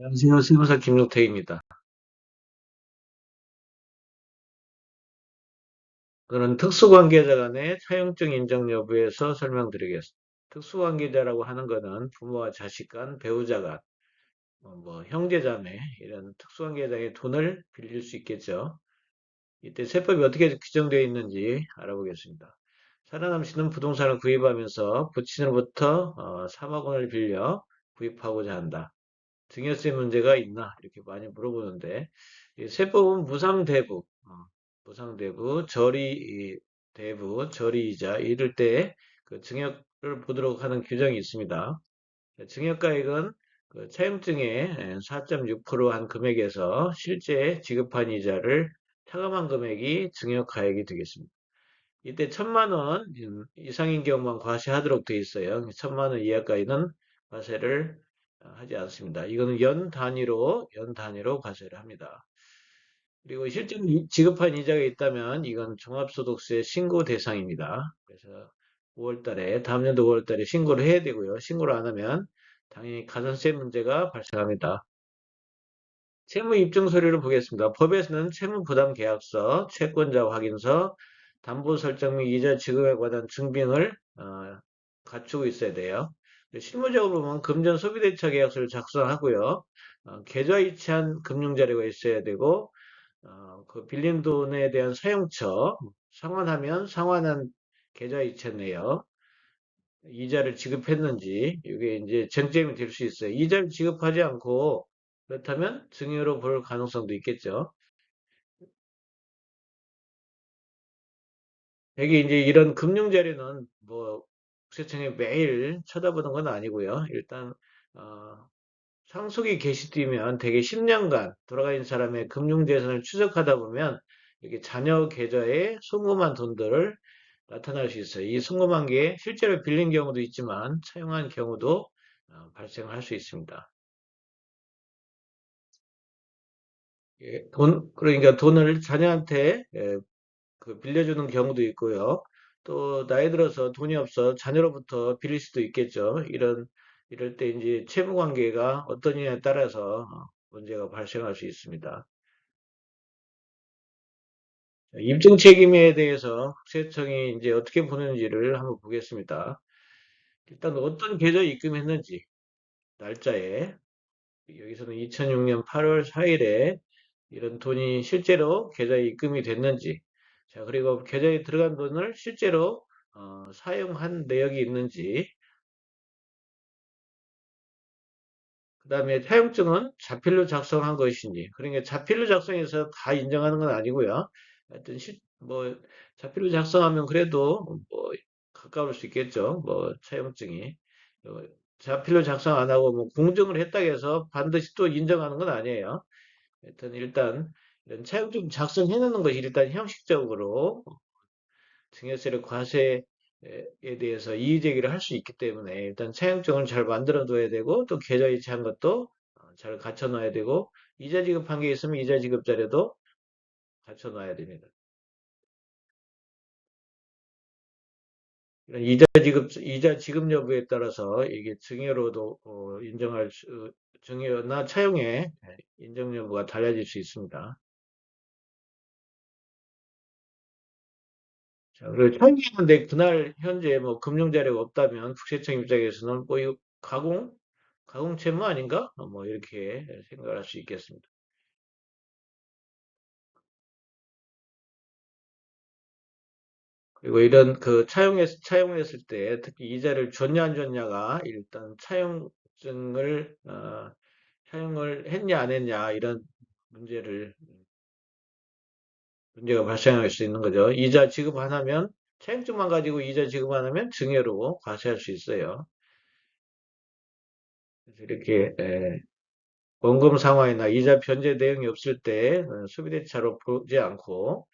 안녕하세요. 세무사 김용택입니다. 오늘은 특수관계자 간의 차용증 인정 여부에서 설명드리겠습니다. 특수관계자라고 하는 것은 부모와 자식 간, 배우자 간, 뭐, 뭐 형제자매 이런 특수관계자의 돈을 빌릴 수 있겠죠. 이때 세법이 어떻게 규정되어 있는지 알아보겠습니다. 살아남 씨는 부동산을 구입하면서 부친으로부터 어, 3억 원을 빌려 구입하고자 한다. 증여세 문제가 있나 이렇게 많이 물어보는데 이 세법은 무상대부, 어, 무상대부, 절이 대부, 절이이자 이럴 때 그 증여를 보도록 하는 규정이 있습니다. 증여가액은 그 차용증의 4.6%한 금액에서 실제 지급한 이자를 차감한 금액이 증여가액이 되겠습니다. 이때 천만 원 이상인 경우만 과세하도록 되어 있어요. 천만 원 이하까지는 과세를 하지 않습니다. 이거는 연 단위로 연 단위로 과세를 합니다. 그리고 실제로 지급한 이자가 있다면 이건 종합소득세 신고 대상입니다. 그래서 5월달에 다음 년도 5월달에 신고를 해야 되고요. 신고를 안 하면 당연히 가산세 문제가 발생합니다. 채무 입증 서류를 보겠습니다. 법에서는 채무 부담 계약서, 채권자 확인서, 담보 설정 및 이자 지급에 관한 증빙을 어, 갖추고 있어야 돼요. 실무적으로 보면 금전 소비대차 계약서를 작성하고요. 어, 계좌이체한 금융자료가 있어야 되고 어, 그 빌린 돈에 대한 사용처 상환하면 상환한 계좌이체 내역 이자를 지급했는지 이게 이제 쟁점이 될 수 있어요. 이자를 지급하지 않고 그렇다면 증여로 볼 가능성도 있겠죠. 여기 이제 이런 금융 자료는 뭐 국세청에 매일 쳐다보는 건 아니고요. 일단 어, 상속이 게시되면 대개 10년간 돌아가신 사람의 금융재산을 추적하다 보면 이렇게 자녀 계좌에 송금한 돈들을 나타날 수 있어요. 이 송금한 게 실제로 빌린 경우도 있지만 차용한 경우도 어, 발생할 수 있습니다. 예, 돈, 그러니까 돈을 자녀한테 예, 그 빌려주는 경우도 있고요. 또 나이 들어서 돈이 없어 자녀로부터 빌릴 수도 있겠죠. 이런 이럴 때 이제 채무 관계가 어떠냐에 따라서 문제가 발생할 수 있습니다. 입증 책임에 대해서 국세청이 이제 어떻게 보는지를 한번 보겠습니다. 일단 어떤 계좌에 입금했는지 날짜에 여기서는 2006년 8월 4일에 이런 돈이 실제로 계좌에 입금이 됐는지 자 그리고 계좌에 들어간 돈을 실제로 어, 사용한 내역이 있는지 그 다음에 사용증은 자필로 작성한 것인지 그러니까 자필로 작성해서 다 인정하는 건 아니고요. 하여튼 뭐 자필로 작성하면 그래도 뭐 가까울 수 있겠죠. 뭐 차용증이. 어, 자필로 작성 안 하고 뭐 공증을 했다 해서 반드시 또 인정하는 건 아니에요. 하여튼 일단 차용증 작성해 놓는 것이 일단 형식적으로 증여세를 과세에 대해서 이의 제기를 할 수 있기 때문에 일단 차용증을 잘 만들어 둬야 되고 또 계좌 이체한 것도 어, 잘 갖춰 놔야 되고 이자 지급한 게 있으면 이자 지급 자료도 갖춰 놔야 됩니다. 이자 지급 이자 지급 여부에 따라서 이게 증여로도 어, 인정할 수, 증여나 차용의 인정 여부가 달라질 수 있습니다. 그리고 차용했는데 그날 현재 뭐 금융 자료가 없다면 국세청 입장에서는 뭐 이거 가공 가공 채무 아닌가? 뭐 이렇게 생각할 수 있겠습니다. 그리고 이런 그 차용했, 차용했을 때 특히 이자를 줬냐 안 줬냐가 일단 차용증을 어, 차용을 했냐 안 했냐 이런 문제를 문제가 발생할 수 있는 거죠. 이자 지급 안 하면 차용증만 가지고 이자 지급 안 하면 증여로 과세할 수 있어요. 그래서 이렇게 에, 원금 상환이나 이자 변제 내용이 없을 때 어, 수비대차로 보지 않고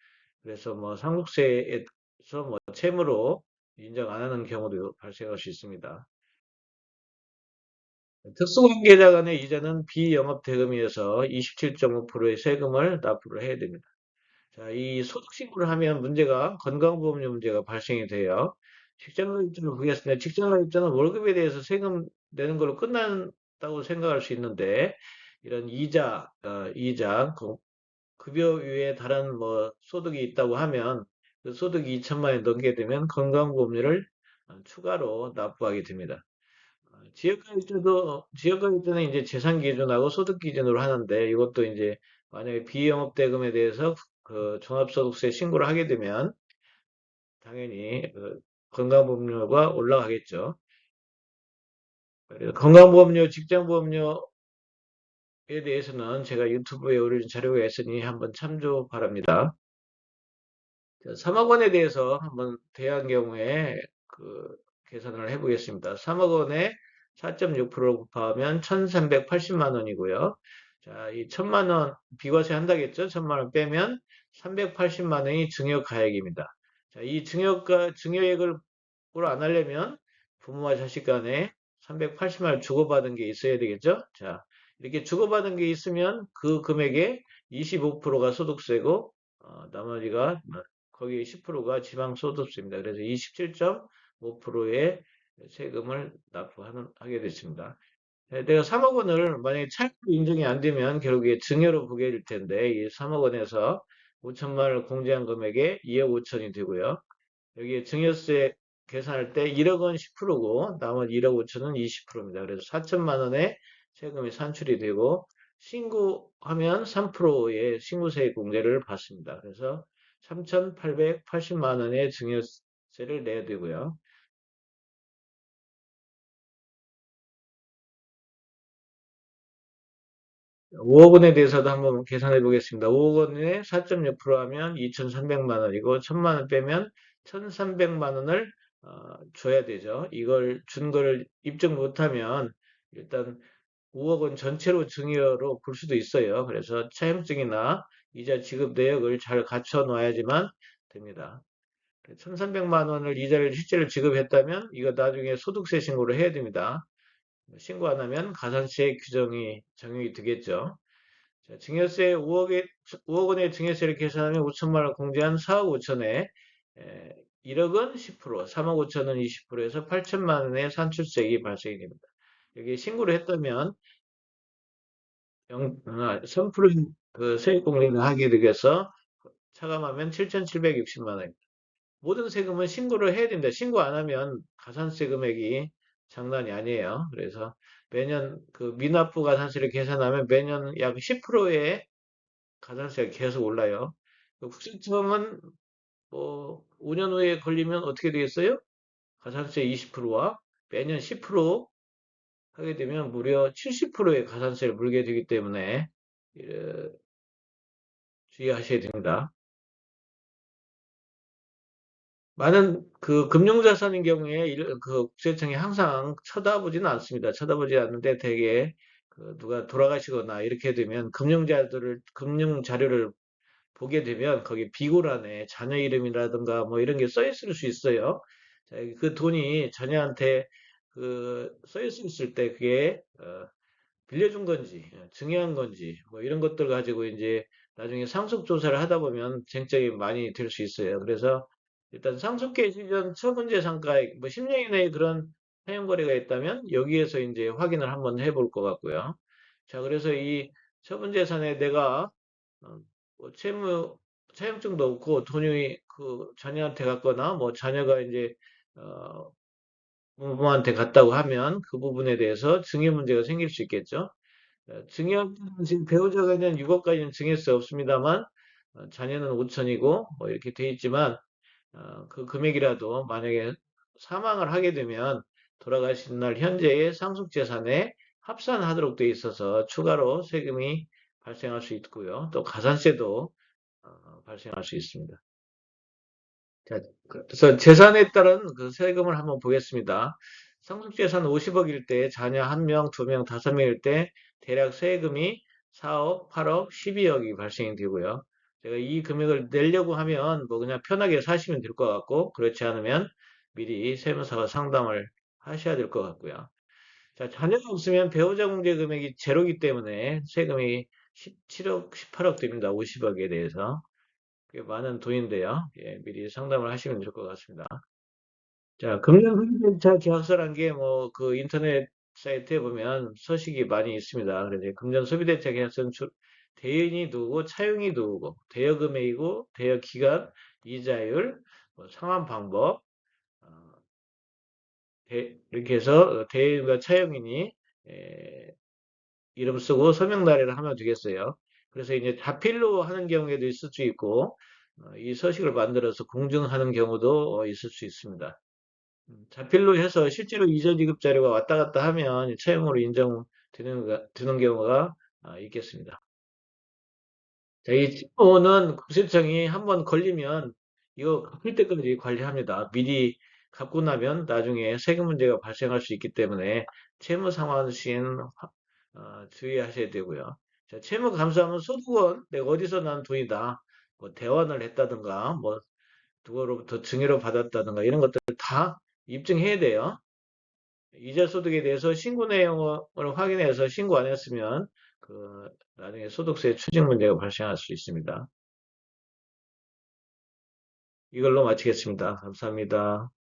그래서 뭐 상속세에서 뭐 채무로 인정 안 하는 경우도 발생할 수 있습니다. 특수관계자 간의 이자는 비영업대금이어서 27.5%의 세금을 납부를 해야 됩니다. 자, 이 소득신고를 하면 문제가 건강보험료 문제가 발생이 돼요. 직장가입자를 보겠습니다. 직장가입자는 월급에 대해서 세금 내는 걸로 끝난다고 생각할 수 있는데 이런 이자, 어, 이자, 그 급여 외에 다른 뭐 소득이 있다고 하면 그 소득이 2천만 원 넘게 되면 건강보험료를 어, 추가로 납부하게 됩니다. 어, 지역가입자도 지역가입자는 이제 재산 기준하고 소득 기준으로 하는데 이것도 이제 만약에 비영업 대금에 대해서 그 종합소득세 신고를 하게 되면 당연히 그 건강보험료가 올라가겠죠. 건강보험료, 직장보험료에 대해서는 제가 유튜브에 올린 자료가 있으니 한번 참조 바랍니다. 3억 원에 대해서 한번 대한 경우에 그 계산을 해보겠습니다. 3억 원에 4.6%로 곱하면 1,380만 원이고요. 자, 이 1,000만 원 비과세 한다겠죠? 1,000만 원 빼면 380만 원이 증여가액입니다. 자, 이 증여가 증여액을 안 하려면 부모와 자식 간에 380만 원 주고받은 게 있어야 되겠죠? 자, 이렇게 주고받은 게 있으면 그 금액의 25%가 소득세고 어, 나머지가 거기 10%가 지방소득세입니다. 그래서 27.5%의 세금을 납부하게 됐습니다. 네, 내가 3억 원을 만약에 차익 인정이 안 되면 결국에 증여로 보게 될 텐데 이 3억 원에서 5천만 원을 공제한 금액에 2억 5천이 되고요. 여기에 증여세 계산할 때 1억 원 10%고 나머지 1억 5천은 20%입니다. 그래서 4천만 원의 세금이 산출이 되고 신고하면 3%의 신고세 공제를 받습니다. 그래서 3,880만 원의 증여세를 내야 되고요. 5억 원에 대해서도 한번 계산해 보겠습니다. 5억 원에 4.6% 하면 2,300만 원이고 1,000만 원 빼면 1,300만 원을 어, 줘야 되죠. 이걸 준 거를 입증 못하면 일단 5억 원 전체로 증여로 볼 수도 있어요. 그래서 차용증이나 이자 지급 내역을 잘 갖춰 놔야지만 됩니다. 1,300만 원을 이자를 실제로 지급했다면 이거 나중에 소득세 신고를 해야 됩니다. 신고 안 하면 가산세 규정이 적용이 되겠죠. 자, 증여세 5억에, 5억 원의 증여세를 계산하면 5천만 원 공제한 4억 5천에 1억은 10%, 3억 5천은 20%에서 8천만 원의 산출세액이 발생이 됩니다. 여기 신고를 했다면 0, 3%그 세액 공제를 하게 되겠어 차감하면 7,760만 원입니다. 모든 세금은 신고를 해야 됩니다. 신고 안 하면 가산세 금액이 장난이 아니에요. 그래서 매년 그 미납부 가산세를 계산하면 매년 약 10%의 가산세가 계속 올라요. 그 국세청은 뭐 5년 후에 걸리면 어떻게 되겠어요? 가산세 20%와 매년 10% 하게 되면 무려 70%의 가산세를 물게 되기 때문에 주의하셔야 됩니다. 많은 그 금융자산인 경우에 그 국세청이 항상 쳐다보지는 않습니다. 쳐다보지 않는데 대개 그 누가 돌아가시거나 이렇게 되면 금융자들을 금융 자료를 보게 되면 거기 비고란에 자녀 이름이라든가 뭐 이런 게 써 있을 수 있어요. 자, 그 돈이 자녀한테 그 써 있을 때 그게 어, 빌려준 건지 증여한 건지 뭐 이런 것들 가지고 이제 나중에 상속 조사를 하다 보면 쟁점이 많이 될 수 있어요. 그래서 일단 상속계 시전 처분제 상가액 뭐 10년 이내에 그런 사용 거래가 있다면 여기에서 이제 확인을 한번 해볼 것 같고요. 자, 그래서 이 처분재산에 내가 어, 뭐 채무 차용증도 없고 돈이 그 자녀한테 갔거나 뭐 자녀가 이제 어, 부모한테 갔다고 하면 그 부분에 대해서 증여 문제가 생길 수 있겠죠. 어, 증여 지금 배우자가 있는 6억까지는 증여세 없습니다만 어, 자녀는 5천이고 뭐 이렇게 돼 있지만 어, 그 금액이라도 만약에 사망을 하게 되면 돌아가신 날 현재의 상속재산에 합산하도록 되어 있어서 추가로 세금이 발생할 수 있고요. 또 가산세도 어, 발생할 수 있습니다. 자, 그래서 재산에 따른 그 세금을 한번 보겠습니다. 상속재산 50억일 때 자녀 1명, 2명, 5명일 때 대략 세금이 4억, 8억, 12억이 발생이 되고요. 제가 이 금액을 내려고 하면 뭐 그냥 편하게 사시면 될 것 같고 그렇지 않으면 미리 세무사와 상담을 하셔야 될 것 같고요. 자, 자녀가 없으면 배우자 공제 금액이 제로기 때문에 세금이 17억, 18억 됩니다. 50억에 대해서. 꽤 많은 돈인데요. 예, 미리 상담을 하시면 될 것 같습니다. 자, 금융회계자 계약서란 게 뭐 그 인터넷 사이트에 보면 서식이 많이 있습니다. 그래서 금전 소비 대책 해서는 주- 대인이 누구고 차용이 누구고 대여 금액이고 대여 기간, 이자율, 뭐 상환 방법 어, 대- 이렇게 해서 대인과 차용인이 에, 이름 쓰고 서명 날짜를 하면 되겠어요. 그래서 이제 자필로 하는 경우에도 있을 수 있고 어, 이 서식을 만들어서 공증하는 경우도 어, 있을 수 있습니다. 음, 자필로 해서 실제로 이전 지급 자료가 왔다 갔다 하면 채용으로 인정되는 가- 되는 경우가 아, 있겠습니다. 자, 이 채무는 국세청이 한번 걸리면 이거 갚을 때까지 관리합니다. 미리 갚고 나면 나중에 세금 문제가 발생할 수 있기 때문에 채무 상환 시에는 화- 어, 주의하셔야 되고요. 자, 채무 감사하면 소득은 내가 어디서 난 돈이다. 뭐 대환을 했다든가 뭐 누구로부터 증여로 받았다든가 이런 것들 다 입증해야 돼요. 이자 소득에 대해서 신고 내용을 확인해서 신고 안 했으면 그 나중에 소득세 추징 문제가 발생할 수 있습니다. 이걸로 마치겠습니다. 감사합니다.